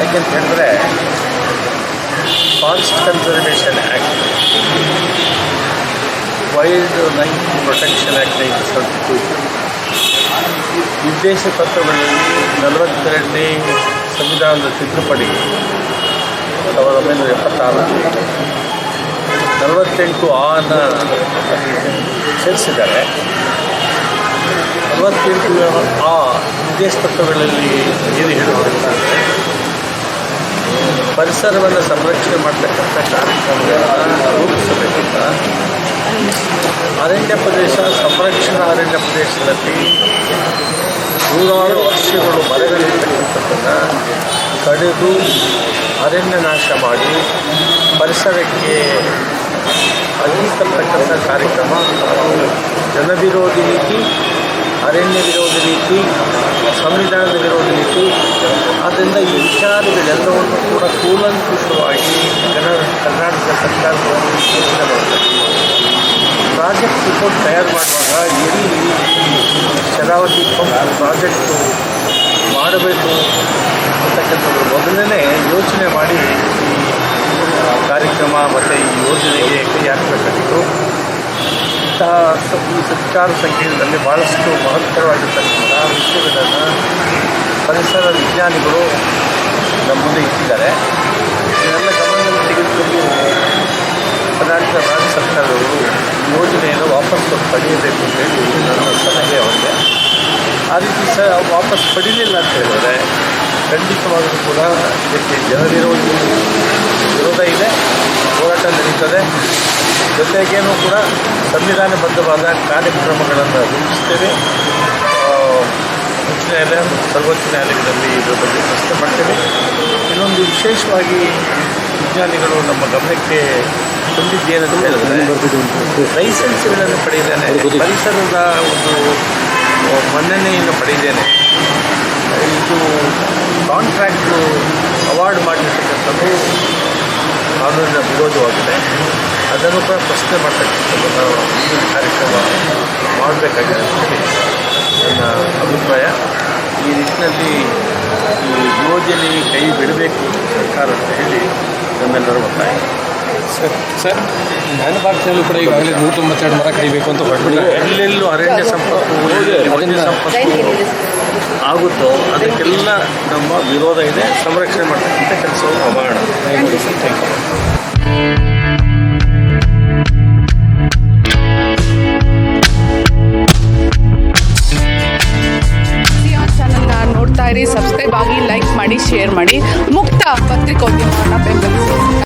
ಯಾಕೆಂತ ಹೇಳಿದ್ರೆ forest conservation act wildlife protection act nineteen ಸ್ವಲ್ಪ ವಿದೇಶ ಉದ್ದೇಶ ತತ್ವಗಳಲ್ಲಿ ನಲವತ್ತೆರಡನೇ ಸಂವಿಧಾನದ ತಿದ್ದುಪಡಿ ಸಾವಿರದ ಒಂಬೈನೂರ ಎಪ್ಪತ್ತಾರು ನಲವತ್ತೆಂಟು ಆನ ಸೇರಿಸಿದ್ದಾರೆ. ನಲವತ್ತೆಂಟು ಆ ಉದ್ದೇಶ ತತ್ವಗಳಲ್ಲಿ ಏನು ಹೇಳುವಂತ ಪರಿಸರವನ್ನು ಸಂರಕ್ಷಣೆ ಮಾಡ್ತಕ್ಕಂಥ ಕಾರ್ಯಕ್ರಮಗಳನ್ನು ರೂಪಿಸಬೇಕಂತ ಅರಣ್ಯ ಪ್ರದೇಶ, ಸಂರಕ್ಷಣಾ ಅರಣ್ಯ ಪ್ರದೇಶದಲ್ಲಿ ನೂರಾರು ವರ್ಷಗಳು ಮರಗಳಿರ್ತಕ್ಕಂಥದ್ದನ್ನು ಕಡಿದು ಅರಣ್ಯ ನಾಶ ಮಾಡಿ ಪರಿಸರಕ್ಕೆ ಅಗಿಸ್ತಕ್ಕಂಥ ಕಾರ್ಯಕ್ರಮ. ಜನವಿರೋಧಿ ನೀತಿ, ಅರಣ್ಯ ವಿರೋಧಿ ನೀತಿ ಸಂವಿಧಾನದ ವಿರೋಧಿ ನೀತಿ, ಆದ್ದರಿಂದ ಈ ವಿಚಾರಗಳೆಲ್ಲವನ್ನು ಕೂಡ ಮಾಡಬೇಕು ಪ್ರಾಜೆಕ್ಟ್ ರಿಪೋರ್ಟ್ ತಯಾರು ಮಾಡುವಾಗ ಎಲ್ಲಿ ಶರಾವತಿ ಪ್ರಾಜೆಕ್ಟು ಮಾಡಬೇಕು ಅಂತಕ್ಕಂಥದ್ದು ಮೊದಲನೇ ಯೋಚನೆ ಮಾಡಿ ಕಾರ್ಯಕ್ರಮ ಮತ್ತು ಈ ಯೋಜನೆಗೆ ಕೈ ಹಾಕಬೇಕಾಗಿತ್ತು ಈ ಸರ್ಕಾರ ಸಂಕೀರ್ಣದಲ್ಲಿ ಭಾಳಷ್ಟು ಮಹತ್ತರವಾಗಿರ್ತಕ್ಕಂಥ ವಿಷಯಗಳನ್ನು ಪರಿಸರ ವಿಜ್ಞಾನಿಗಳು ನಮ್ಮ ಮುಂದೆ ಇಟ್ಟಿದ್ದಾರೆ. ಇದೆಲ್ಲ ಗಮನದಲ್ಲಿ ತೆಗೆದುಕೊಂಡು ಕರ್ನಾಟಕ ರಾಜ್ಯ ಸರ್ಕಾರದವರು ಯೋಜನೆಯನ್ನು ವಾಪಸ್ ಪಡೆಯಬೇಕು ಅಂತೇಳಿ ನನ್ನ ಸಲಹೆ ಅವರಿಗೆ ಆ ರೀತಿ ಸಹ ವಾಪಸ್ ಪಡೀಲಿಲ್ಲ ಅಂತ ಹೇಳಿದ್ರೆ ಖಂಡಿತವಾಗಲೂ ಕೂಡ ಇದಕ್ಕೆ ಜನವಿರೋಧಿ ವಿರೋಧ ಇದೆ ಹೋರಾಟ ನಡೀತದೆ ಜೊತೆಗೇನೂ ಕೂಡ ಸಂವಿಧಾನಬದ್ಧವಾದ ಕಾರ್ಯಕ್ರಮಗಳನ್ನು ರೂಪಿಸ್ತೇವೆ ಉಚ್ಚ ನ್ಯಾಯಾಲಯ ಸರ್ವೋಚ್ಚ ನ್ಯಾಯಾಲಯದಲ್ಲಿ ಇದರ ಬಗ್ಗೆ ಪ್ರಶ್ನೆ ಮಾಡ್ತೇವೆ ಇನ್ನೊಂದು ವಿಶೇಷವಾಗಿ ವಿಜ್ಞಾನಿಗಳು ನಮ್ಮ ಗಮನಕ್ಕೆ ತಂದಿದ್ದೇನಂತ ಹೇಳಿದ್ರೆ, ಲೈಸೆನ್ಸ್ಗಳನ್ನು ಪಡೆದಿದ್ದೇನೆ. ಪರಿಸರದ ಒಂದು ಮನ್ನಣೆಯನ್ನು ಪಡೆದಿದ್ದೇನೆ. ಇದು ಕಾಂಟ್ರಾಕ್ಟು ಅವಾರ್ಡ್ ಮಾಡಿರ್ತಕ್ಕಂಥದ್ದು ಕಾನೂನಿನ ವಿರೋಧವಾಗಿದೆ. ಅದನ್ನು ಕೂಡ ಪ್ರಶ್ನೆ ಈ ಕಾರ್ಯಕ್ರಮ ಮಾಡಬೇಕಾಗಿದೆ ನನ್ನ ಅಭಿಪ್ರಾಯ. ಈ ನಿಟ್ಟಿನಲ್ಲಿ ಈ ಯೋಜನೆ ಕೈ ಬಿಡಬೇಕು ಸರ್ಕಾರ ಅಂತ ಹೇಳಿ ನಮ್ಮೆಲ್ಲರ ಒತ್ತಾಯ. ಸರ್ ಸರ್ ನನ್ನ ಭಾರತದಲ್ಲೂ ಕೂಡ ಈಗಾಗಲೇ ನೂರ ತೊಂಬತ್ತೆರಡು ಮರ ಕಡಿಬೇಕು ಅಂತ ಹೊರಟುಬಿಟ್ಟಿದ್ದಾರೆ ಎಲ್ಲೆಲ್ಲೂ ಅರಣ್ಯ ಸಂಪತ್ತು ವನ್ಯ ಸಂಪತ್ತು ಆಗುತ್ತೋ ಅದಕ್ಕೆಲ್ಲ ನಮ್ಮ ವಿರೋಧ ಇದೆ. ಸಂರಕ್ಷಣೆ ಮಾಡ್ತಕ್ಕಂಥ ಕೆಲಸವನ್ನು ಮಾಡೋಣ ಸಿಯಾನ್ ಚಾನಲ್ನ ನೋಡ್ತಾ ಇರಿ ಸಬ್ಸ್ಕ್ರೈಬ್ ಆಗಿ ಲೈಕ್ ಮಾಡಿ ಶೇರ್ ಮಾಡಿ. ಮುಕ್ತ ಪತ್ರಿಕೋದ್ಯಮವನ್ನು ಬೆಂಬಲಿಸಿ.